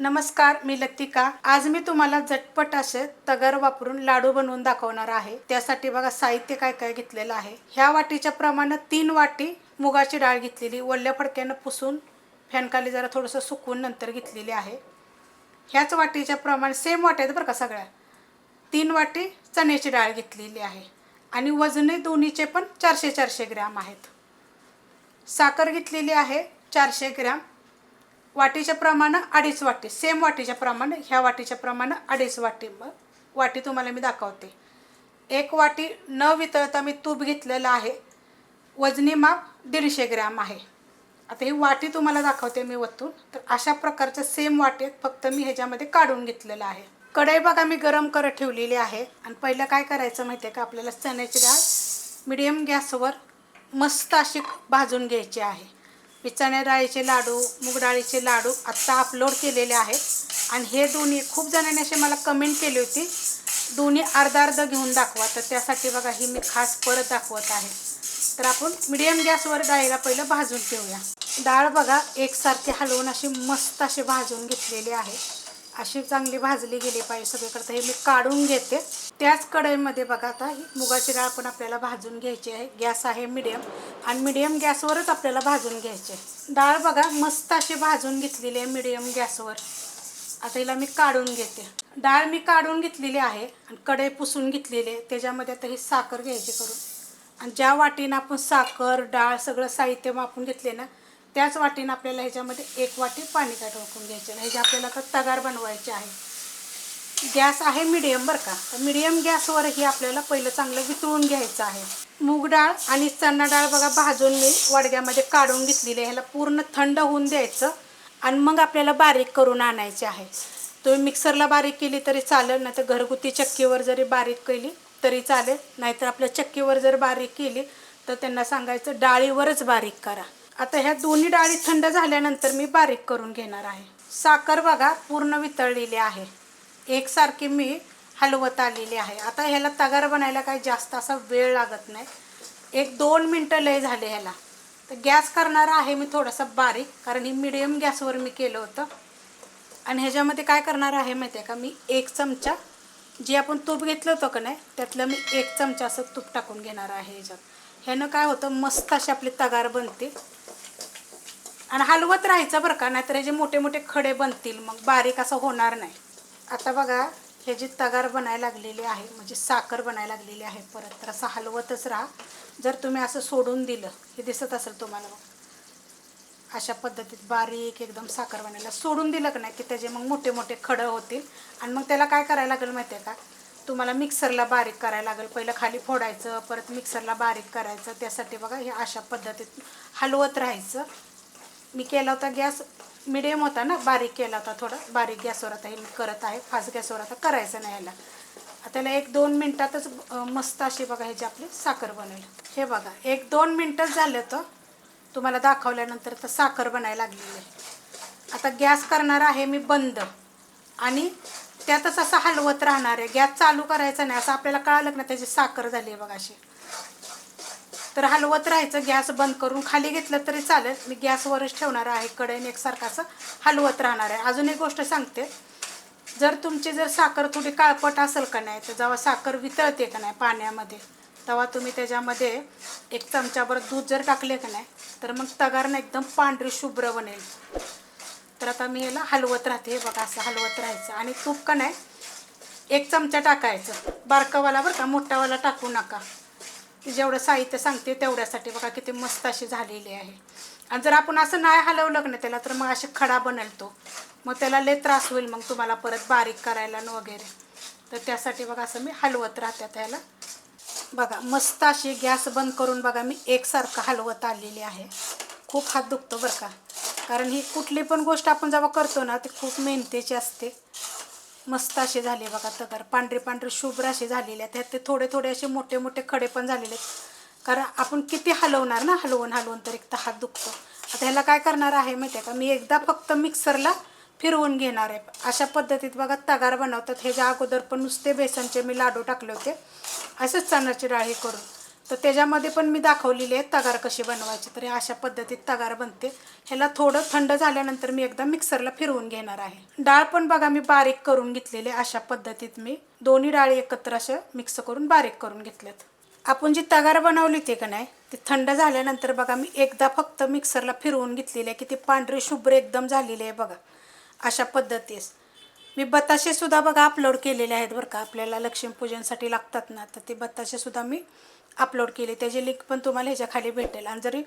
नमस्कार मी लतिका. आज मी तुम्हाला झटपट असे तगर वापरून लाडू बनवून दाखवणार आहे. त्यासाठी बघा साहित्य काय काय घेतलेलं आहे. ह्या वाटीच्या प्रमाणे तीन वाटी मुगाची डाळ घेतलेली. वल्ल्या फडक्यानं पुसून फॅनखाली जरा थोडंसं सुकवून नंतर घेतलेली आहे. ह्याच वाटीच्या प्रमाणे सेम वाट्या आहेत बरं का सगळ्या. तीन वाटी चण्याची डाळ घेतलेली आहे. आणि वजने दोन्हीचे पण चारशे चारशे ग्रॅम आहेत. साखर घेतलेली आहे चारशे ग्रॅम. वाटीच्या प्रमाण अडीच वाटी. सेम वाटीच्या प्रमाण ह्या वाटीच्या प्रमाण अडीच वाटी. मग वाटी तुम्हाला मी दाखवते. एक वाटी न वितळता मी तूप घेतलेलं आहे. वजनी माप दीडशे ग्रॅम आहे. आता ही वाटी तुम्हाला दाखवते मी वतून तर अशा प्रकारच्या सेम वाटेत फक्त मी ह्याच्यामध्ये काढून घेतलेलं आहे. कढई बघा मी गरम करत ठेवलेली आहे. आणि पहिलं काय करायचं माहिती आहे का? आपल्याला चण्याची डाळ मिडियम गॅसवर मस्त अशी भाजून घ्यायची आहे. हे चण्या डाळीचे लाडू मूग डाळीचे लाडू आत्ता अपलोड केलेले आहेत. आणि हे दोन्ही खूप जणांनी असे मला कमेंट केली होती. दोन्ही अर्धा अर्ध घेऊन दाखवा. तर त्यासाठी बघा ही मी खास परत दाखवत आहे. तर आपण मिडियम गॅसवर डाळीला पहिलं भाजून ठेवूया डाळ बघा एकसारखी हलवून अशी मस्त अशी भाजून घेतलेली आहे. अशी चांगली भाजली गेली पाहिजे सगळीकडे हे मी काढून घेते. त्याच कढईमध्ये बघा आता ही मुगाची डाळ पण आपल्याला भाजून घ्यायची आहे. गॅस आहे मिडियम आणि मिडियम गॅसवरच आपल्याला भाजून घ्यायची आहे. डाळ बघा मस्त अशी भाजून घेतलेली आहे मिडियम गॅसवर. आता हिला मी काढून घेते. डाळ मी काढून घेतलेली आहे आणि कढई पुसून घेतलेली आहे. त्याच्यामध्ये आता ही साखर घ्यायची करून. आणि ज्या वाटीनं आपण साखर डाळ सगळं साहित्य मापून घेतले ना त्याच वाटीनं आपल्याला ह्याच्यामध्ये एक वाटी पाणी का ठोकून घ्यायचे आहे ह्याची आपल्याला आता तगार बनवायची आहे. गॅस आहे मिडियम बरं का. तर मिडियम गॅसवरही आपल्याला पहिलं चांगलं वितळून घ्यायचं आहे. मूग डाळ आणि चणा डाळ बघा भाजून मी वडग्यामध्ये काढून घेतलेली आहे. ह्याला पूर्ण थंड होऊन द्यायचं आणि मग आपल्याला बारीक करून आणायचे आहे. तुम्ही मिक्सरला बारीक केली तरी चालेल नाही तर घरगुती चक्कीवर जरी बारीक केली तरी चालेल नाहीतर आपल्या चक्कीवर जर बारीक केली तर त्यांना सांगायचं डाळीवरच बारीक करा. आता ह्या दोन्ही डाळी थंड झाल्यानंतर मी बारीक करून घेणार आहे. साखर बघा पूर्ण वितळलेली आहे. एकसारखी मी हलवत आलेली आहे. आता ह्याला तगार बनायला काही जास्त असा वेळ लागत नाही. एक दोन मिनटं लय झाले ह्याला. तर गॅस करणारा आहे मी थोडासा बारीक कारण ही मिडियम गॅसवर मी केलं होतं. आणि ह्याच्यामध्ये काय करणार आहे माहिती आहे का? मी एक चमचा जे आपण तूप घेतलं होतं का नाही त्यातलं मी एक चमचा असं तूप टाकून घेणार आहे ह्याच्यात. ह्यानं काय होतं मस्त अशी आपली तगार बनते. आणि हलवत राहायचं बरं का नाहीतर ह्याचे मोठे मोठे खडे बनतील मग बारीक असं होणार नाही. आता बघा हे जी तगार बनायला लागलेली आहे म्हणजे साखर बनायला लागलेली आहे परत तर असं हलवतच राहा. जर तुम्ही असं सोडून दिलं हे दिसत असेल तुम्हाला बघ अशा पद्धतीत बारीक एकदम साखर बनायला सोडून दिलं का नाही की त्याचे मग मोठे मोठे खडं होतील. आणि मग त्याला काय करायला लागेल माहिती आहे का? तुम्हाला मिक्सरला बारीक करायला लागेल. पहिलं खाली फोडायचं परत मिक्सरला बारीक करायचं. त्यासाठी बघा हे अशा पद्धतीत हलवत राहायचं. मी केला होता गॅस मिडियम होता ना बारीक केला होता थोडा. बारीक गॅसवर आता हे मी करत आहे. फास्ट गॅसवर आता करायचं नाही याला त्याला एक दोन मिनटातच मस्त अशी बघा ह्याची आपली साखर बनेल. हे बघा एक दोन मिनटंच झालं तर तुम्हाला दाखवल्यानंतर तर साखर बनायला लागलेली आहे. आता गॅस करणार आहे मी बंद. आणि त्यातच असं हलवत राहणार आहे. गॅस चालू करायचा नाही असं आपल्याला कळालं ना त्याची साखर झाली आहे बघा अशी. तर हलवत राहायचं गॅस बंद करून खाली घेतलं तरी चालेल. मी गॅसवरच ठेवणार आहे कढईने एकसारखं असं हलवत राहणार आहे. अजून एक गोष्ट सांगते. जर तुमची जर साखर थोडी काळपट असेल का नाही तर जेव्हा साखर वितळते का नाही पाण्यामध्ये तेव्हा तुम्ही त्याच्यामध्ये एक चमचाभर दूध जर टाकले का नाही तर मग तगारनं एकदम पांढरी शुभ्र बनेल. तर आता मी याला हलवत राहते. हे बघा असं हलवत राहायचं. आणि तूप का नाही एक चमचा टाकायचं. बारकावाला बरं का मोठावाला टाकू नका. जेवढं साहित्य सांगते तेवढ्यासाठी बघा किती मस्त अशी झालेली आहे. आणि जर आपण असं नाही हलवलं का नाही त्याला तर मग असे खडा बनलतो मग त्याला लय त्रास होईल मग तुम्हाला परत बारीक करायला न वगैरे. तर त्यासाठी बघा असं मी हलवत राहते त्याला बघा मस्त अशी गॅस बंद करून बघा मी एकसारखं हलवत आलेली आहे. खूप हात दुखतो बरं का. कारण ही कुठली पण गोष्ट आपण जेव्हा करतो ना ती खूप मेहनतीची असते. मस्त असे झाले बघा तगर पांढरे पांढरे शुभ्र असे झालेले आहेत त्यात ते थोडे थोडे असे मोठे मोठे खडे पण झालेले आहेत. कारण आपण किती हलवणार ना हलवून हलवून तर एक तर हात दुखतो. आता ह्याला काय करणार आहे माहिती आहे का? मी एकदा फक्त मिक्सरला फिरवून घेणार आहे. अशा पद्धतीत बघा तगार बनवतात. ह्याच्या अगोदर पण नुसते बेसनचे मी लाडू टाकले होते असेच चणाची डाळ हे करून. तर त्याच्यामध्ये पण मी दाखवलेली आहे तगार कशी बनवायची. तर अशा पद्धतीत तगार बनते. ह्याला थोडं थंड झाल्यानंतर मी एकदा मिक्सरला फिरवून घेणार आहे. डाळ पण बघा मी बारीक करून घेतलेली आहे. अशा पद्धतीत मी दोन्ही डाळी एकत्र असं मिक्स करून बारीक करून घेतल्यात आपण जी तगार बनवली होती का नाही ती थंड झाल्यानंतर बघा मी एकदा फक्त मिक्सरला फिरवून घेतलेली आहे की ती पांढरी शुभ्र एकदम झालेली आहे बघा. अशा पद्धतीस. मी बताशेसुद्धा बघा अपलोड केलेले आहेत बरं का. आपल्याला लक्ष्मीपूजनसाठी लागतात ना तर ते बताशेसुद्धा मी अपलोड केले. त्याची लिंक पण तुम्हाला ह्याच्या खाली भेटेल. आणि जरी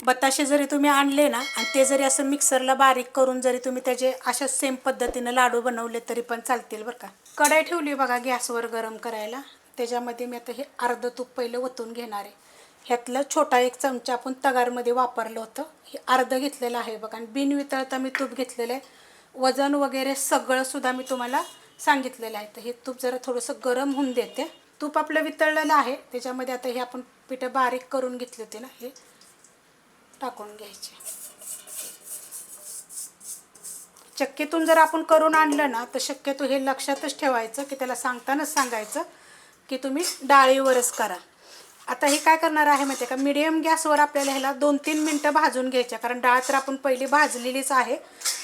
बताशे जरी तुम्ही आणले ना आणि ते जरी असं मिक्सरला बारीक करून जरी तुम्ही त्याचे अशाच सेम पद्धतीनं लाडू बनवले तरी पण चालतील बरं का. कढाई ठेवली बघा गॅसवर गरम करायला. त्याच्यामध्ये मी आता हे अर्ध तूप पहिलं ओतून घेणार आहे. ह्यातलं छोटा एक चमचा आपण तगारमध्ये वापरलं होतं. हे अर्ध घेतलेलं आहे बघा. आणि बिनवितळता मी तूप घेतलेलं आहे. वजन वगैरे सगळं सुद्धा मी तुम्हाला सांगितलेलं आहे. तर हे तूप जरा थोडंसं गरम होऊन देते. तूप आपलं वितळलेलं आहे. त्याच्यामध्ये आता हे आपण पिठं बारीक करून घेतले होते ना हे टाकून घ्यायचे. चक्कीतून जर आपण करून आणलं ना तर शक्यतो हे लक्षातच ठेवायचं की त्याला सांगतानाच सांगायचं की तुम्ही डाळीवरच करा. आता हे काय करणार आहे माहिती आहे का? मिडियम गॅसवर आपल्याला ह्याला दोन तीन मिनटं भाजून घ्यायच्या कारण डाळ तर आपण पहिली भाजलेलीच आहे.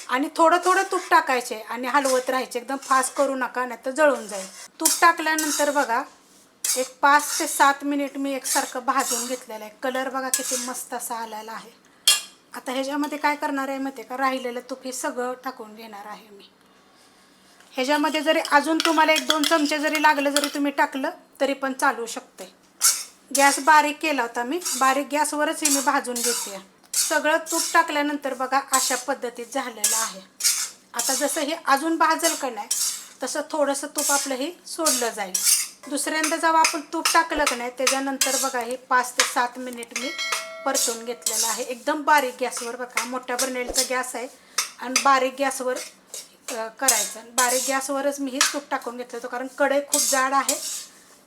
आणि थोडं थोडं तूप टाकायचे आणि हलवत राहायचे. एकदम फास्ट करू नका नाही तर जळून जाईल. तूप टाकल्यानंतर बघा एक पाच ते सात मिनिट मी एकसारखं भाजून घेतलेलं आहे. कलर बघा किती मस्त असा आलेला आहे. आता ह्याच्यामध्ये काय करणार आहे माहिती का? राहिलेलं तूप हे सगळं टाकून घेणार आहे मी. ह्याच्यामध्ये जरी अजून तुम्हाला एक दोन चमचे जरी लागलं जरी तुम्ही टाकलं तरी पण चालू शकते. गॅस बारीक केला होता मी. बारीक गॅसवरच हे मी भाजून घेते. सगळं तूप टाकल्यानंतर बघा अशा पद्धतीत झालेलं आहे. आता जसं हे अजून भाजल का नाही तसं थोडंसं तूप आपलं हे सोडलं जाईल. दुसऱ्यांदा जेव्हा आपण तूप टाकलं का नाही त्याच्यानंतर बघा हे पाच ते सात मिनिट मी परतून घेतलेलं आहे. एकदम बारीक गॅसवर बघा मोठ्या बर्नेलचा गॅस आहे आणि बारीक गॅसवर करायचं. बारीक गॅसवरच मी हे तूप टाकून घेतलं होतं कारण कढई खूप जाड आहे.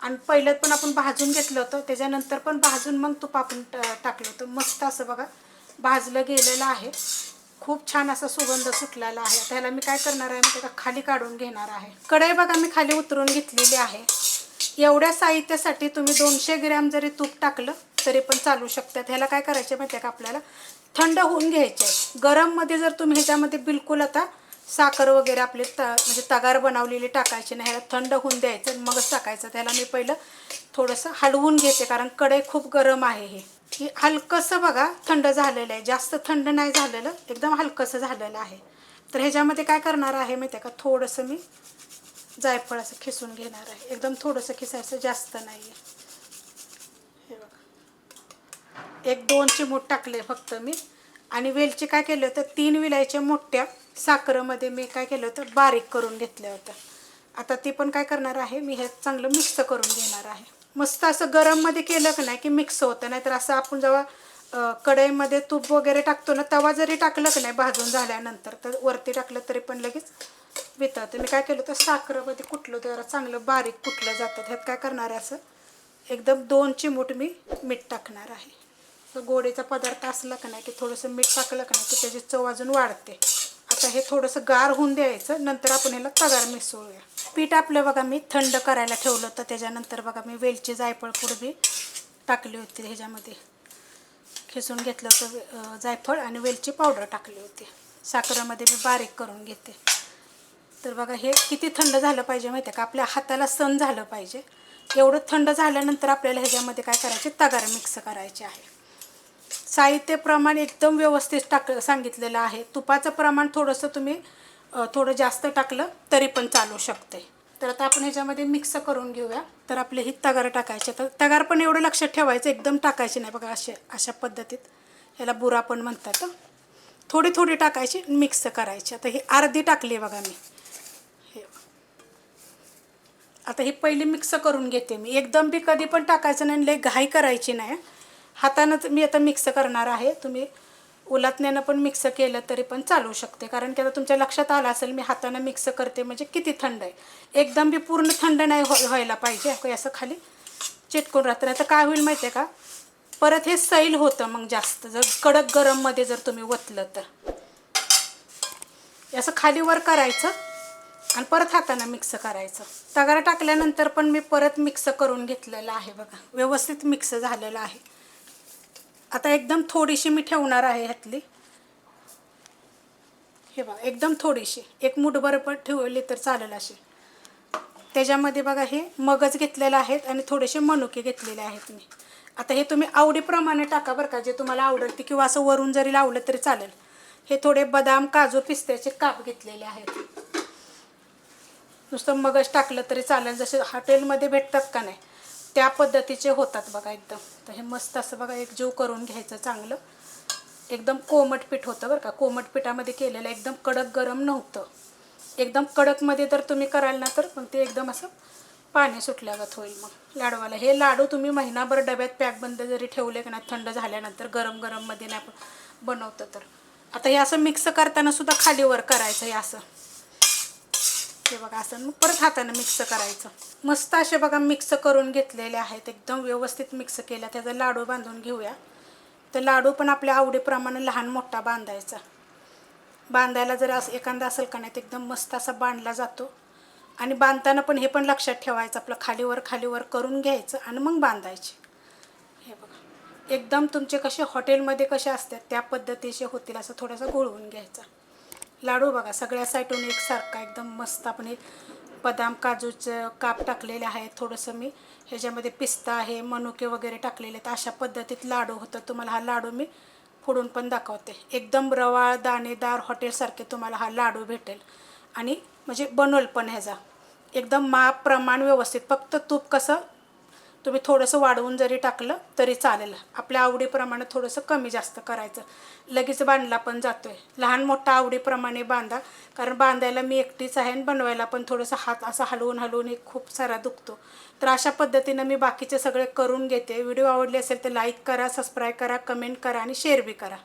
आणि पहिलं पण आपण भाजून घेतलं होतं त्याच्यानंतर पण भाजून मग तूप आपण ट- टाकलं होतं. मस्त असं बघा भाजलं गेलेलं आहे. खूप छान असा सुगंध सुटलेला आहे. त्याला मी काय करणार आहे? मी त्याला खाली काढून घेणार आहे. कढई बघा मी खाली उतरून घेतलेली आहे. एवढ्या साहित्यासाठी तुम्ही दोनशे ग्रॅम जरी तूप टाकलं तरी पण चालू शकतात. ह्याला काय करायचे माहिती आहे का आपल्याला? थंड होऊन घ्यायचे आहे गरममध्ये जर तुम्ही ह्याच्यामध्ये बिलकुल आता साखर वगैरे आपले त म्हणजे तगार बनवलेली टाकायची नाही ह्याला थंड होऊन द्यायचं मगच टाकायचं. त्याला मी पहिलं थोडंसं हलवून घेते कारण कढई खूप गरम आहे हे. ठीक हलकंसं बघा थंड झालेलं आहे. जास्त थंड नाही झालेलं एकदम हलकंसं झालेलं आहे. तर ह्याच्यामध्ये काय करणार आहे माहिती आहे का? थोडंसं मी जायफळ असं खिसून घेणार आहे. एकदम थोडंसं खिसायचं जास्त नाही आहे हे बघा. एक दोन चिमूट टाकले फक्त मी. आणि वेलची काय केलं होतं? तीन विलायच्या मोठ्या साखरेमध्ये मी काय केलं होतं? बारीक करून घेतल्या होत्या. आता ती पण काय करणार आहे? मी हे चांगलं मिक्स करून घेणार आहे. मस्त असं गरममध्ये केलं का नाही की मिक्स होतं? नाहीतर असं आपण जेव्हा कढईमध्ये तूप वगैरे टाकतो ना तवा जरी टाकलं की नाही भाजून झाल्यानंतर तर वरती टाकलं तरी पण लगेच वितळतं. मी काय केलं तर साखरेमध्ये कुठलं जरा चांगलं बारीक कुठलं जातं ह्यात काय करणार आहे असं? एकदम दोन चिमूट मी मीठ टाकणार आहे. तर गोडीचा पदार्थ असला का नाही की थोडंसं मीठ टाकलं का नाही की त्याची चव अजून वाढते. आता हे थोडंसं गार होऊन द्यायचं. नंतर आपण ह्याला तगार मिसळूया. पीठ आपलं बघा मी थंड करायला ठेवलं होतं. त्याच्यानंतर बघा मी वेलची जायफळ पूर्वी टाकली होती ह्याच्यामध्ये. खिसून घेतलं होतं जायफळ आणि वेलची पावडर टाकली होती. साखरेमध्ये मी बारीक करून घेते. तर बघा हे किती थंड झालं पाहिजे माहिती आहे का? आपल्या हाताला सण झालं पाहिजे. एवढं थंड झाल्यानंतर आपल्याला ह्याच्यामध्ये काय करायचे? तगार मिक्स करायचे आहे. साहित्य प्रमाण एकदम व्यवस्थित टाक सांगितलेलं आहे. तुपाचं प्रमाण थोडंसं तुम्ही थोडं जास्त टाकलं तरी पण चालू शकते. तर आता आपण ह्याच्यामध्ये मिक्स करून घेऊया. तर आपले ही तगार टाकायचे. तर तगार पण एवढं लक्षात ठेवायचं एकदम टाकायचे नाही बघा असे अशा पद्धतीत. ह्याला बुरा पण म्हणतात थोडी थोडी टाकायची मिक्स करायची. आता ही अर्धी टाकली आहे बघा मी. हे आता ही पहिली मिक्स करून घेते मी. एकदम बी कधी पण टाकायचं नाही लई घाई करायची नाही हातानंच मी आता मिक्स करणार आहे. तुम्ही उलातण्यानं पण मिक्स केलं तरी पण चालू शकते. कारण की आता तुमच्या लक्षात आलं असेल मी हातानं मिक्स करते म्हणजे किती थंड आहे. एकदम बी पूर्ण थंड नाही हो व्हायला पाहिजे. काही असं खाली चिटकून राहतं. नाही तर काय होईल माहिती आहे का? परत हे सैल होतं मग जास्त. जर कडक गरममध्ये जर तुम्ही ओतलं तर. असं खाली वर करायचं आणि परत हातानं मिक्स करायचं. तगारा टाकल्यानंतर पण मी परत मिक्स करून घेतलेलं आहे बघा. व्यवस्थित मिक्स झालेलं आहे. आता एकदम थोडीशी मी ठेवणार आहे ह्यातली. हे बघा एकदम थोडीशी. एक मुठभर पण ठेवली तर चालेल अशी. त्याच्यामध्ये बघा हे मगज घेतलेलं आहेत आणि थोडेसे मनुके घेतलेले आहेत मी. आता हे तुम्ही आवडीप्रमाणे टाका बरं का जे तुम्हाला आवडेल ते. किंवा असं वरून जरी लावलं तरी चालेल. हे थोडे बदाम काजू पिस्त्याचे काप घेतलेले आहेत. नुसतं मगज टाकलं तरी चालेल जसे हॉटेलमध्ये भेटतात का नाही. त्या पद्धतीचे होतात बघा एकदम. तर हे मस्त असं बघा एक जीव करून घ्यायचं चांगलं. एकदम कोमट पीठ होतं बरं का. कोमट पिठामध्ये केलेलं एकदम कडक गरम नव्हतं. एकदम कडकमध्ये जर तुम्ही कराल ना तर मग ते एकदम असं पाणी सुटल्यागत होईल मग. लाडवाला हे लाडू तुम्ही महिनाभर डब्यात पॅक बंद जरी ठेवले की नाही थंड झाल्यानंतर गरम गरममध्ये नाही आपण तर. आता हे असं मिक्स करताना सुद्धा खालीवर करायचं हे असं. हे बघा असं मग परत हातानं मिक्स करायचं. मस्त असे बघा मिक्स करून घेतलेले आहेत. एकदम व्यवस्थित मिक्स केला त्याचा लाडू बांधून घेऊया. तर लाडू पण आपल्या आवडीप्रमाणे लहान मोठा बांधायचा. बांधायला जर असं एखादा असेल का नाही तर एकदम मस्त असा बांधला जातो. आणि बांधताना पण हे पण लक्षात ठेवायचं. आपलं खालीवर खालीवर करून घ्यायचं आणि मग बांधायचे. हे बघा. एकदम तुमचे कसे हॉटेलमध्ये कसे असतात त्या पद्धतीचे होतील असं थोडंसं गोळवून घ्यायचं. लाडू बघा सगळ्या साईडून एकसारखा एकदम मस्त आपण हे बदाम काजूचं काप टाकलेले आहेत. थोडंसं मी ह्याच्यामध्ये पिस्ता आहे मनुके वगैरे टाकलेले आहेत. अशा पद्धतीत लाडू होतं. तुम्हाला हा लाडू मी फोडून पण दाखवते. एकदम रवाळ दाणेदार हॉटेलसारखे तुम्हाला हा लाडू भेटेल. आणि म्हणजे बनवल पण ह्याचा. एकदम माप प्रमाण व्यवस्थित. फक्त तूप कसं तुम्ही थोडंसं वाढवून जरी टाकलं तरी चालेल. आपल्या आवडीप्रमाणे थोडंसं कमी जास्त करायचं. लगेच बांधला पण जातो आहे लहान मोठा आवडीप्रमाणे बांधा. कारण बांधायला मी एकटीच आहे आणि बनवायला पण थोडंसं हात असा हलवून हलवून एक खूप सारा दुखतो. तर अशा पद्धतीनं मी बाकीचे सगळे करून घेते. व्हिडिओ आवडले असेल तर लाईक करा सबस्क्राईब करा कमेंट करा आणि शेअर बी करा.